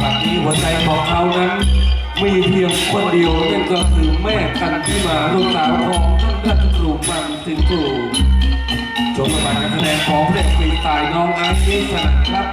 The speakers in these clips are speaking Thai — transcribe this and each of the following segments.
บัดนี้หัวใจของเขานั้นมีเพียงคนเดียวนั่นก็คือแม่กันที่มาลูกสาวของท่านราตกรูมันถึงกรูชมการแสดงของเพลงปีตายน้องไอซ์สนั่นครับ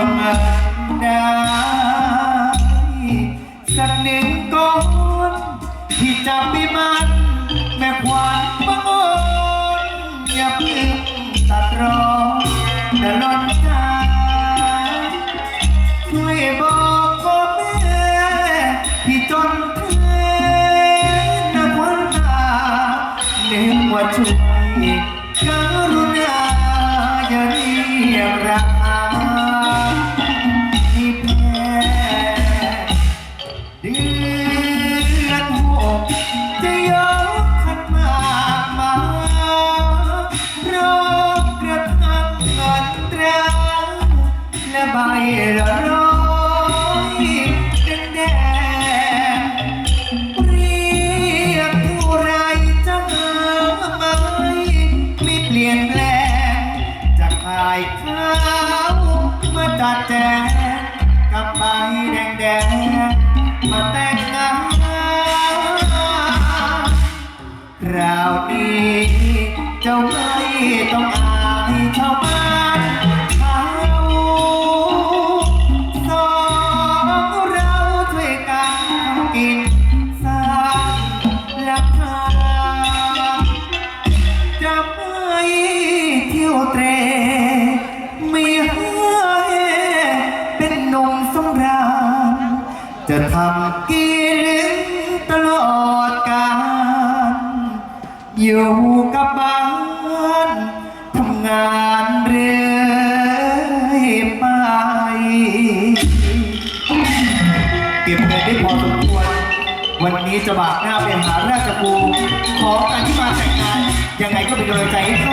ได้สักหนึ่งก้อนที่จะไปมันแม่ขวัญบังอ่อนอย่าเพิ่งตัดรอแต่ลอนใจช่วยบอกพ่อแม่ที่จนแท้นักวันตาเนื่องว่าช่วยกรุณาอย่าเรียกรา ละใบละร้อยแดงๆเรียกผู้ไรจะมาไหมไม่เปลี่ยนแปลงจะขายข้าวมาตัดแจงกับใบแดงๆมาแต่งงานคราวนี้เจ้าไม่ต้องอายชาวบ้าน จะทำกินตลอดกาลอยู่กับบ้านทำงานเรื่อยไป เก็บเงินได้พอสมควร วันนี้จะบากหน้าไปหาราชภูขอการที่มาแต่งงาน ยังไงก็เป็นกำลังใจให้คร